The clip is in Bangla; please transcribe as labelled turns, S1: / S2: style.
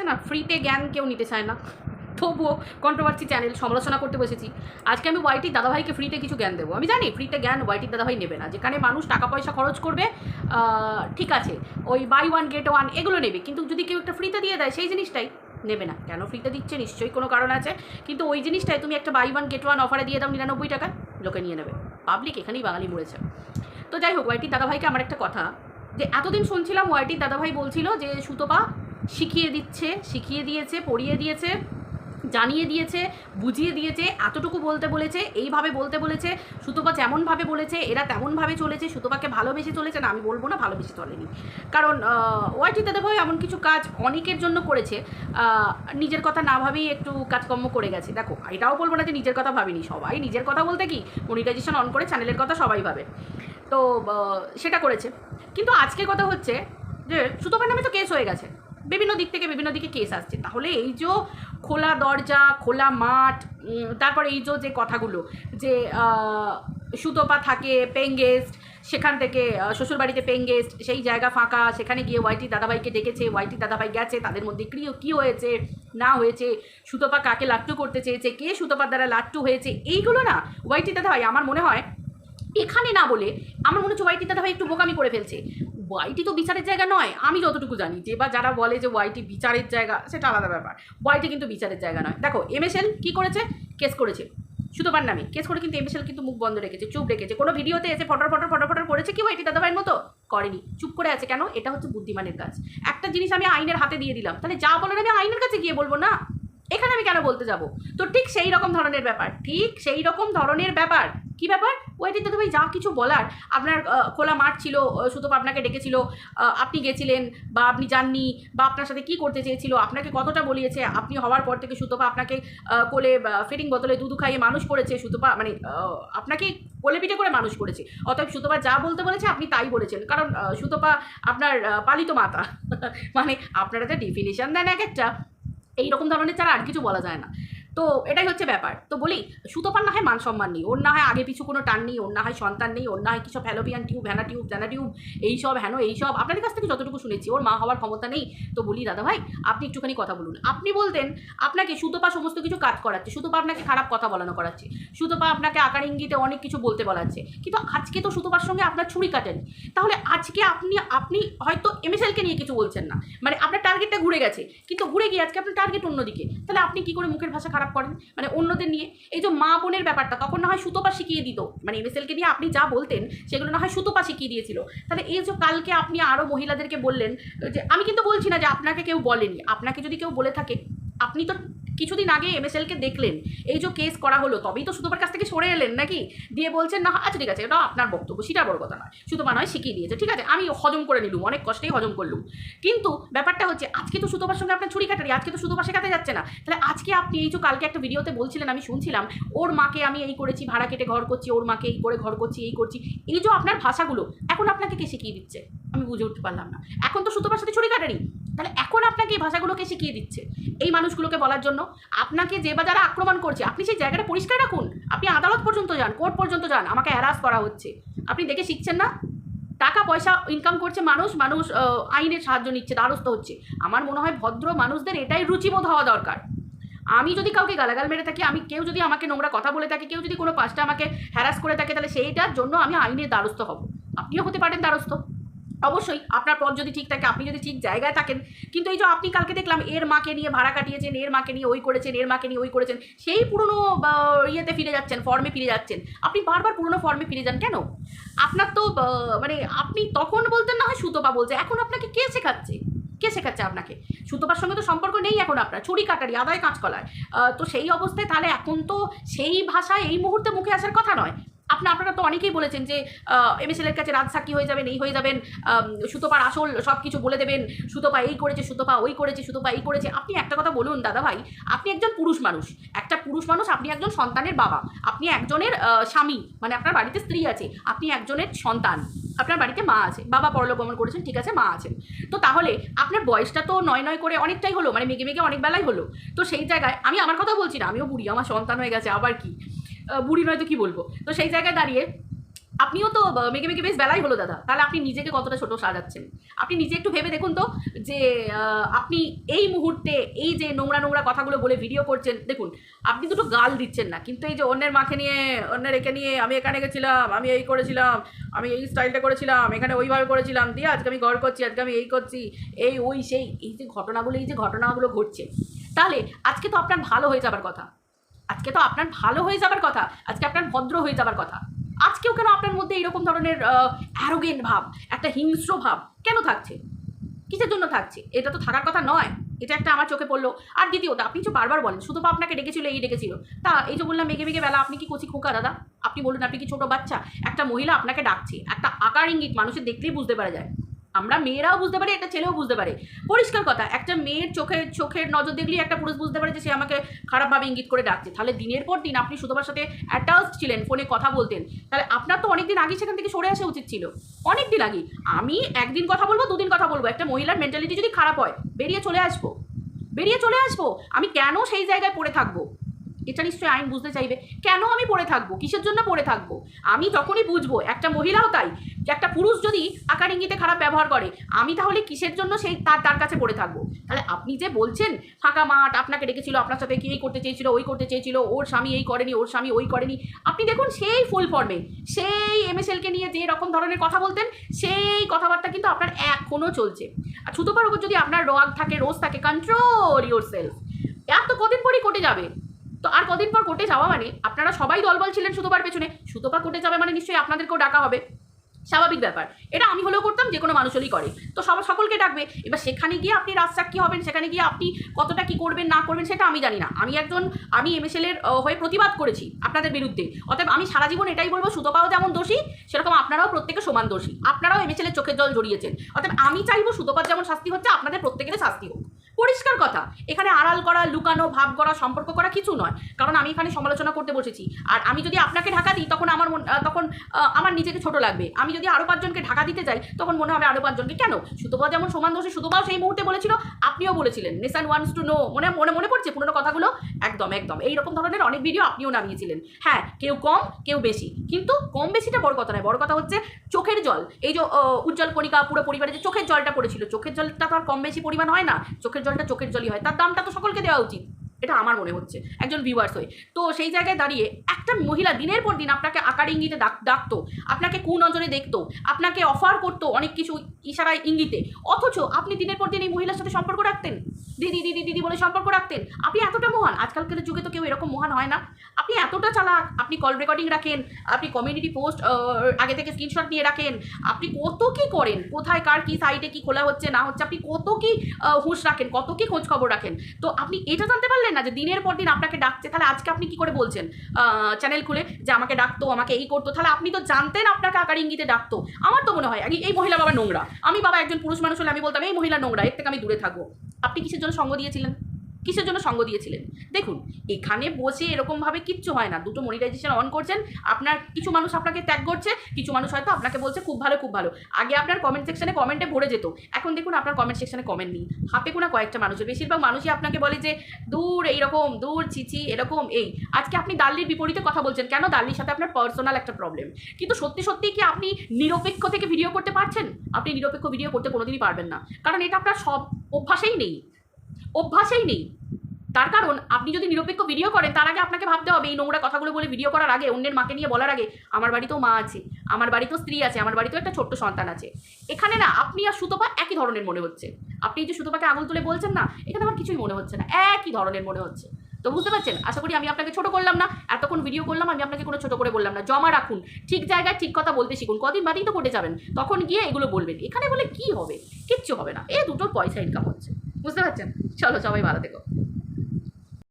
S1: আছে না ফ্রিতে জ্ঞান কেউ নিতে চায় না। তবুও কন্ট্রোভার্সি চ্যানেল সমালোচনা করতে বসেছি। আজকে আমি ওয়াইটির দাদাভাইকে ফ্রিতে কিছু জ্ঞান দেবো। আমি জানি ফ্রিতে জ্ঞান ওয়াইটির দাদাভাই নেবে না। যেখানে মানুষ টাকা পয়সা খরচ করবে ঠিক আছে, ওই বাই ওয়ান গেট ওয়ান এগুলো নেবে। কিন্তু যদি কেউ একটা ফ্রিতে দিয়ে দেয়, সেই জিনিসটাই নেবে না। কেন ফ্রিতে দিচ্ছে? নিশ্চয়ই কোনো কারণ আছে। কিন্তু ওই জিনিসটাই তুমি একটা বাই ওয়ান গেট ওয়ান অফারে দিয়ে দাও, নিরানব্বই টাকায় লোকে নিয়ে নেবে। পাবলিক এখানেই বাঙালি মরেছে। তো যাই হোক ওয়াইটির দাদাভাইকে আমার একটা কথা। যে এতদিন শুনছিলাম ওয়াইটির দাদাভাই বলছিল যে সুতপা শিখিয়ে দিচ্ছে, শিখিয়ে দিয়েছে, পড়িয়ে দিয়েছে, জানিয়ে দিয়েছে, বুঝিয়ে দিয়েছে, এতটুকু বলতে বলেছে, এইভাবে বলতে বলেছে, সুতপা যেমনভাবে বলেছে, এরা তেমনভাবে চলেছে, সুতপাকে ভালোবেসে চলেছে, না, আমি বলব না ভালোবেসে চলেনি। কারণ ওয়াইটি দাদাভাই এমন কিছু কাজ অনেকের জন্য করেছে নিজের কথা না ভাবেই একটু কাজকর্ম করে গেছে। দেখো, এটাও বলব না যে নিজের কথা ভাবিনি, সবাই নিজের কথা বলতে কি মনিটাইজেশন অন করে চ্যানেলের কথা সবাই ভাবে। তো সেটা করেছে। কিন্তু আজকে কথা হচ্ছে যে সুতপার নামে তো কেস হয়ে গেছে। বিভিন্ন দিক থেকে বিভিন্ন দিকে কেস আসছে। তাহলে এই যে খোলা দরজা, খোলা মাঠ তারপরে এই যে কথাগুলো যে সুতোপা থাকে পেইং গেস্ট সেখান থেকে শ্বশুরবাড়িতে পেইং গেস্ট সেই জায়গা ফাঁকা, সেখানে গিয়ে ওয়াইটি দাদাভাইকে ডেকেছে, ওয়াইটি দাদাভাই গেছে, তাদের মধ্যে কী কী হয়েছে, না হয়েছে, সুতপা কাকে লাট্টু করতে চেয়েছে, কে সুতপার দ্বারা লাট্টু হয়েছে, এইগুলো না ওয়াইটি দাদাভাই, আমার মনে হয়, এখানে না বলে, আমার মনে হচ্ছে ওয়াইটি দাদাভাই একটু বোকামি করে ফেলছে। ওয়াইটি তো বিচারের জায়গা নয়, আমি যতটুকু জানি। যে বা যারা বলে যে ওয়াইটি বিচারের জায়গা, সেটা আলাদা ব্যাপার। ওয়াইটি কিন্তু বিচারের জায়গা নয়। দেখো এমএসএল কী করেছে? কেস করেছে। সুতোবার নামে কেস করে কিন্তু এমএসএল কিন্তু মুখ বন্ধ রেখেছে, চুপ রেখেছে। কোনো ভিডিওতে এসে ফটর ফটর ফটর ফটর করেছে কি ওয়াইটি দাদাভাইয়ের মতো? করেনি। চুপ করে আছে। কেন? এটা হচ্ছে বুদ্ধিমানের কাজ। একটা জিনিস আমি আইনের হাতে দিয়ে দিলাম। তাহলে যা বলার আমি আইনের কাছে গিয়ে বলব না? এখানে আমি কেন বলতে যাব? তো ঠিক সেই রকম ধরনের ব্যাপার, ঠিক সেই রকম ধরনের ব্যাপার। কি ব্যাপার? দাদা ভাই যা কিছু বলার, আপনার খোলা মাঠ ছিল শুধু আপনাকে ডেকেছিল আপনি গেছিলেন বা আপনি যাননি বা আপনার সাথে কি করতে চেয়েছিল, আপনাকে কতটা বলিয়েছে, আপনি হওয়ার পর থেকে সুতপা আপনাকে কোলে ফিটিং বোতলে দুধু খাইয়ে মানুষ করেছে সুতপা মানে আপনাকে কোলে পিঠে করে মানুষ করেছে। অতএব সুতপা যা বলতে বলেছে আপনি তাই বলেছেন। কারণ সুতপা আপনার পালিত মাতা মানে আপনারা যে ডিফিনিশন দেন এক একটা। এইরকম ধরনের ছাড়া আর কিছু বলা যায় না। তো এটাই হচ্ছে ব্যাপার। তো বলি সুতোপার না হয় মান সম্মান নেই। ওর না হয় আগে পিছু কোনো টান নেই, ওর না হয় সন্তান নেই, ওর না হয় কিছু ফ্যালোপিয়ান টিউব, ভ্যানা টিউব ভ্যানা টিউব এইসব হ্যানো এইসব আপনাদের কাছ থেকে যতটুকু শুনেছি, ওর মা হওয়ার ক্ষমতা নেই। তো বলি, দাদা ভাই, আপনি একটুখানি কথা বলুন। আপনি বলতেন, আপনাকে সুতোপা সমস্ত কিছু কাজ করাচ্ছে, সুতোপা আপনাকে খারাপ কথা বলানো করাচ্ছে, সুতোপা আপনাকে আকার ইঙ্গিতে অনেক কিছু বলতে বলাচ্ছে, কিন্তু আজকে তো সুতোপার সঙ্গে আপনার ছুরি কাটেন। তাহলে আজকে আপনি আপনি হয়তো এমএসএলকে নিয়ে কিছু বলছেন না। মানে আপনার টার্গেটটা ঘুরে গেছে, কিন্তু ঘুরে গিয়ে আজকে আপনার টার্গেট অন্যদিকে। তাহলে আপনি কি করে মুখের ভাষা খারাপ করেন মানে অন্যদের নিয়ে। এই যে মা বোনের ব্যাপারটা, তখন না হয় সুতোপা শিখিয়ে দিত। মানে এমএসএলকে নিয়ে আপনি যা বলতেন, সেগুলো না হয় সুতোপা শিখিয়ে দিয়েছিল। তাহলে এই যে কালকে আপনি আরও মহিলাদেরকে বললেন, যে আমি কিন্তু বলছি না যে আপনাকে কেউ বলেনি। আপনাকে যদি কেউ বলে থাকে, আপনি তো কিছুদিন আগে এম এমএসএলকে দেখলেন, এই যে কেস করা হলো, তবেই তো সুতোপার কাছ থেকে সরে এলেন নাকি? দিয়ে বলছেন, না আচ্ছা ঠিক আছে, এটা আপনার বক্তব্য, সেটা বড় কথা নয় সুতোপা নয় শিখিয়ে দিয়েছে, ঠিক আছে, আমি হজম করে নিলুম, অনেক কষ্টেই হজম করলুম। কিন্তু ব্যাপারটা হচ্ছে, আজকে তো সুতোপার সঙ্গে আপনার ছুরি কাটারি, আজকে তো সুতোপা শেখাতে যাচ্ছে না। তাহলে আজকে আপনি এই যে কালকে একটা ভিডিওতে বলছিলেন, আমি শুনছিলাম, ওর মাকে আমি এই করেছি, ভাড়া কেটে ঘর করছি, ওর মাকে এই করে ঘর করছি, এই করছি, এই যে আপনার ভাষাগুলো, এখন আপনাকে কে শিখিয়ে দিচ্ছে? আমি বুঝে উঠতে পারলাম না। এখন তো সুতোপার সাথে ছুরি কাটারি। তাহলে এখন আপনাকে এই ভাষাগুলোকে শিখিয়ে দিচ্ছে, এই মানুষগুলোকে বলার জন্য। আপনাকে যে বা যারা আক্রমণ করছে, আপনি সেই জায়গাটা পরিষ্কার রাখুন। আপনি আদালত পর্যন্ত যান, কোর্ট পর্যন্ত যান, আমাকে হ্যারাস করা হচ্ছে। আপনি দেখে শিখছেন না? টাকা, পয়সা ইনকাম করছে মানুষ মানুষ আইনের সাহায্য নিচ্ছে, দ্বারস্থ হচ্ছে। আমার মনে হয় ভদ্র মানুষদের এটাই রুচিবোধ হওয়া দরকার। আমি যদি কাউকে গালাগাল মেরে থাকি, আমি কেউ যদি আমাকে নোংরা কথা বলে থাকে, কেউ যদি কোনো পাঁচটা আমাকে হ্যারাস করে থাকে, তাহলে সেইটার জন্য আমি আইনের দ্বারস্থ হব। আপনিও হতে পারেন দ্বারস্থ। অবশ্যই, আপনার পথ যদি ঠিক থাকে, আপনি যদি ঠিক জায়গায় থাকেন, কিন্তু এই যে আপনি কালকে দেখলাম এর মাকে নিয়ে ভাড়া কাটিয়েছেন, এর মাকে নিয়ে ওই করেছেন, এর মাকে নিয়ে ওই করেছেন, সেই পুরনো ইয়েতে ফিরে যাচ্ছেন ফর্মে ফিরে যাচ্ছেন, আপনি বারবার পুরনো ফর্মে ফিরে যান কেন? আপনার তো মানে আপনি তখন বলতেন না হয় সুতপা বলছে, এখন আপনাকে কে শেখাচ্ছে? কে শেখাচ্ছে আপনাকে? সুতপার সঙ্গে তো সম্পর্ক নেই এখন আপনার, ছুরি কাটারি, আদায় কাঁচকলায়। তো সেই অবস্থায় তাহলে এখন তো সেই ভাষায় এই মুহূর্তে মুখে আসার কথা নয়। আপনি, আপনারা তো অনেকেই বলেছেন যে এম এমএসএলের কাছে রাজসাক্ষী হয়ে যাবেন, এই হয়ে যাবেন সুতোপার আসল সব কিছু বলে দেবেন, সুতোপা এই করেছে, সুতোপা ওই করেছে, সুতোপা এই করেছে। আপনি একটা কথা বলুন, দাদা ভাই, আপনি একজন পুরুষ মানুষ, একটা পুরুষ মানুষ আপনি একজন সন্তানের বাবা, আপনি একজনের স্বামী মানে আপনার বাড়িতে স্ত্রী আছে, আপনি একজনের সন্তান, আপনার বাড়িতে মা আছে, বাবা পরলোকগমন করেছেন, ঠিক আছে, মা আছেন। তো তাহলে আপনার বয়সটা তো নয় নয় করে অনেকটাই হলো মানে মেঘে মেঘে অনেক বেলায় হলো। তো সেই জায়গায় আমি আমার কথা বলছি না, আমিও বুড়ি, আমার সন্তান হয়ে গেছে, আবার কি? বুড়ি নয় তো কী বলব? তো সেই জায়গায় দাঁড়িয়ে আপনিও তো মেঘে মেঘে বেশ বেলাই হলো দাদা। তাহলে আপনি নিজেকে কতটা ছোট সাজাচ্ছেন? আপনি নিজে একটু ভেবে দেখুন তো যে আপনি এই মুহূর্তে এই যে নোংরা নোংরা কথাগুলো বলে ভিডিও করছেন, দেখুন, আপনি দুটো গাল দিচ্ছেন না। কিন্তু এই যে অন্যের মাকে নিয়ে, অন্যের একে নিয়ে আমি এখানে গেছিলাম, আমি এই করেছিলাম, আমি এই স্টাইলটা করেছিলাম, এখানে ওইভাবে করেছিলাম, দিয়ে আজকে আমি ঘর করছি, আজকে আমি এই করছি, এই ওই সেই, এই যে ঘটনাগুলো, এই যে ঘটনাগুলো ঘটছে। তাহলে আজকে তো আপনার ভালো হয়ে যাবার কথা। আজকে তো আপনার ভালো হয়ে যাবার কথা, আজকে আপনার ভদ্র হয়ে যাবার কথা। আজকেও কেন আপনার মধ্যে এরকম ধরনের অ্যারোগেন্ট ভাব, একটা হিংস্র ভাব কেন থাকছে? কিসের জন্য থাকছে? এটা তো থাকার কথা নয়। এটা একটা আমার চোখে পড়ল। আর দ্বিতীয়ত, আপনি যে বারবার বলেন, শুধু আপনাকে ডেকেছিল, এই ডেকেছিল। তা এই যে বললাম, মেঘে মেঘে বেলা, আপনি কি কচি খোকা দাদা? আপনি বলুন, আপনি কি ছোট বাচ্চা? একটা মহিলা আপনাকে ডাকছে, একটা আকার ইঙ্গিত মানুষের দেখলেই বুঝতে পারা যায়। আমরা মেয়েরাও বুঝতে পারি, একটা ছেলেও বুঝতে পারে। পরিষ্কার কথা, একটা মেয়ের চোখের চোখের নজর দেখলেই একটা পুরুষ বুঝতে পারে যে সে আমাকে খারাপভাবে ইঙ্গিত করে ডাকছে। তাহলে দিনের পর দিন আপনি সুতোবার সাথে অ্যাটাচড ছিলেন ফোনে কথা বলতেন। তাহলে আপনার তো অনেক দিন আগে সেখান থেকে সরে আসা উচিত ছিল। অনেক দিন আগে। আমি একদিন কথা বলব, দুদিন কথা বলব। একটা মহিলার মেন্টালিটি যদি খারাপ হয়, বেরিয়ে চলে আসব। বেরিয়ে চলে আসব। আমি কেন সেই জায়গায় পড়ে থাকব? এটা নিশ্চয়ই আইন বুঝতে চাইবে। কেন আমি পড়ে থাকব? কিসের জন্য পড়ে থাকব? আমি যখনই বুঝব, একটা মহিলাও তাই। একটা পুরুষ যদি আকার ইঙ্গিতে খারাপ ব্যবহার করে, আমি তাহলে কিসের জন্য সেই তার তার কাছে পড়ে থাকব? তাহলে আপনি যে বলছেন, ফাঁকা মাঠ, আপনাকে ডেকেছিল, আপনার সাথে কি এই করতে চেয়েছিল, ওই করতে চেয়েছিল, ওর স্বামী এই করেনি, ওর স্বামী ওই করেনি, আপনি দেখুন সেই ফুল ফর্মে সেই এমএসএলকে নিয়ে যে রকম ধরনের কথা বলতেন, সেই কথাবার্তা কিন্তু আপনার এখনও চলছে। আর ছুতোপার উপর যদি আপনার রাগ থাকে, রোজ থাকে কন্ট্রোল ইউর সেলফ আর তো কদিন পরই কোটে যাবে। তো আর কদিন পর কোর্টে যাওয়া মানে? আপনারা সবাই দলবল ছিলেন সুতোপার পেছনে। সুতোপা কোর্টে যাবে মানে নিশ্চয়ই আপনাদেরকেও ডাকা হবে। স্বাভাবিক ব্যাপার। এটা আমি হলেও করতাম, যে কোনো মানুষেরই করে। তো সব, সকলকে ডাকবে। এবার সেখানে গিয়ে আপনি রাজসাক্ষী হবেন, সেখানে গিয়ে আপনি কতটা কি করবেন, না করবেন, সেটা আমি জানি না। আমি একজন, আমি এমএসএল এর হয়ে প্রতিবাদ করেছি আপনাদের বিরুদ্ধে। অতএব আমি সারা জীবন এটাই বলব, সুতোপাও যেমন দোষী, সেরকম আপনারাও প্রত্যেকে সমান দোষী। আপনারাও এমএসএল এর চোখের জল জড়িয়েছেন। অতএব আমি চাইব সুতোপার যেমন শাস্তি হচ্ছে, আপনাদের প্রত্যেকের শাস্তি হোক। পরিষ্কার কথা। এখানে আড়াল করা, লুকানো, ভাব করা, সম্পর্ক করা কিছু নয়। কারণ আমি এখানে সমালোচনা করতে বসেছি। আর আমি যদি আপনাকে ঢাকা দিই, তখন আমার তখন আমার নিজেকে ছোট লাগবে। আমি যদি আরও পাঁচজনকে ঢাকা দিতে যাই, তখন মনে হবে আরও পাঁচজনকে কেন? সুতোপা যেমন সমান দোষী, সুতোপাও সেই মুহূর্তে বলেছিল, আপনিও বলেছিলেন নেশান ওয়ান্স টু নো মনে মনে মনে পড়ছে পুরোনো কথাগুলো? একদম একদম। এইরকম ধরনের অনেক ভিডিও আপনিও নামিয়েছিলেন। হ্যাঁ কেউ কম, কেউ বেশি। কিন্তু কম বেশিটা বড় কথা নয়। বড় কথা হচ্ছে চোখের জল। এই যে উজ্জ্বল কণিকা, পুরো পরিবারে যে চোখের জলটা পড়েছিল, চোখের জলটা তো আর কম বেশি পরিমাণ হয় না। চোখের জলটা চোখের জলই হয়। তার দামটা তো সকলকে দেওয়া উচিত। এটা আমার মনে হচ্ছে, একজন ভিউয়ার্স হয়ে। তো সেই জায়গায় দাঁড়িয়ে একটা মহিলা দিনের পর দিন আপনাকে আকার ইঙ্গিতে ডাক, ডাকতো, আপনাকে নজরে দেখতো, আপনাকে অফার করতো অনেক কিছু ইশারায় ইঙ্গিতে। অথচ আপনি দিনের পর দিন এই মহিলার সাথে সম্পর্ক রাখতেন। দিদি দিদি দিদি বলে সম্পর্ক রাখতেন। আপনি এতটা মহান, আজকালকার যুগে তো কেউ এরকম মহান হয় না। আপনি এতটা চালাক, আপনি কল রেকর্ডিং রাখেন, আপনি কমিউনিটি পোস্ট আগে থেকে স্ক্রিনশট নিয়ে রাখেন। আপনি কত কি করেন, কোথায়, কার, কি সাইডে কি খোলা হচ্ছে, না হচ্ছে, আপনি কত কি হুঁশ রাখেন, কত কি খোঁজ খবর রাখেন। তো আপনি এটা জানতে পারলেন না যে দিনের পর দিন আপনাকে ডাকছে, তাহলে আজকে আপনি কি করে বলছেন? চ্যানেল খুলে যে আমাকে ডাকতো, আমাকে এই করতো, তাহলে আপনি তো জানতেন আপনাকে আকার ইঙ্গিতে ডাকতো। আমার তো মনে হয় এই মহিলা বাবা নোংরা। আমি বাবা একজন পুরুষ মানুষ হলে আমি বলতাম, এই মহিলা নোংরা, এর থেকে আমি দূরে থাকব। আপনি কিসের জন্য সঙ্গ দিয়েছিলেন? কিসের জন্য সঙ্গ দিয়েছিলেন? দেখুন, এখানে বসে এরকমভাবে কিচ্ছু হয় না। দুটো মনিটাইজেশন অন করছেন, আপনার কিছু মানুষ আপনাকে ত্যাগ করছে, কিছু মানুষ হয়তো আপনাকে বলছে, খুব ভালো খুব ভালো। আগে আপনার কমেন্ট সেকশনে কমেন্টে ভরে যেত। এখন দেখুন, আপনার কমেন্ট সেকশনে কমেন্ট নেই। হাতে কোনো কয়েকটা মানুষের বেশিরভাগ মানুষই আপনাকে বলে যে, দূর এইরকম, দূর চিচি এরকম, এই। আজকে আপনি দাল্লির বিপরীতে কথা বলছেন কেন? দাল্লির সাথে আপনার পার্সোনাল একটা প্রবলেম কিন্তু সত্যি সত্যি কি আপনি নিরপেক্ষ থেকে ভিডিও করতে পারছেন? আপনি নিরপেক্ষ ভিডিও করতে কোনোদিনই পারবেন না। কারণ এটা আপনার সব অভ্যাসেই নেই। অভ্যাসেই নেই। তার কারণ, আপনি যদি নিরপেক্ষ ভিডিও করেন, তার আগে আপনাকে ভাবতে হবে এই নোংরা কথাগুলো বলে ভিডিও করার আগে অন্যের মাকে নিয়ে বলার আগে আমার বাড়িতেও মা আছে, আমার বাড়িতেও স্ত্রী আছে, আমার বাড়িতেও একটা ছোট্ট সন্তান আছে। এখানে না, আপনি আর সুতপা একই ধরনের মনে হচ্ছে। আপনি যে সুতপাকে আঙুল তুলে বলছেন না, এখানে আমার কিছুই মনে হচ্ছে না, একই ধরনের মনে হচ্ছে। তো বুঝতে পারছেন? আশা করি আমি আপনাকে ছোট করলাম না, এতক্ষণ ভিডিও করলাম, আমি আপনাকে কোনো ছোট করে বললাম না। জমা রাখুন, ঠিক জায়গায় ঠিক কথা বলতে শিখুন। কদিন বাদেই তো কোর্টে যাবেন, তখন গিয়ে এগুলো বলবেন। এখানে বলে কি হবে? কিচ্ছু হবে না। এ দুটো পয়সা ইনকাম হচ্ছে। বুঝতে পারছেন? চলো সবাই ভালো থেকো।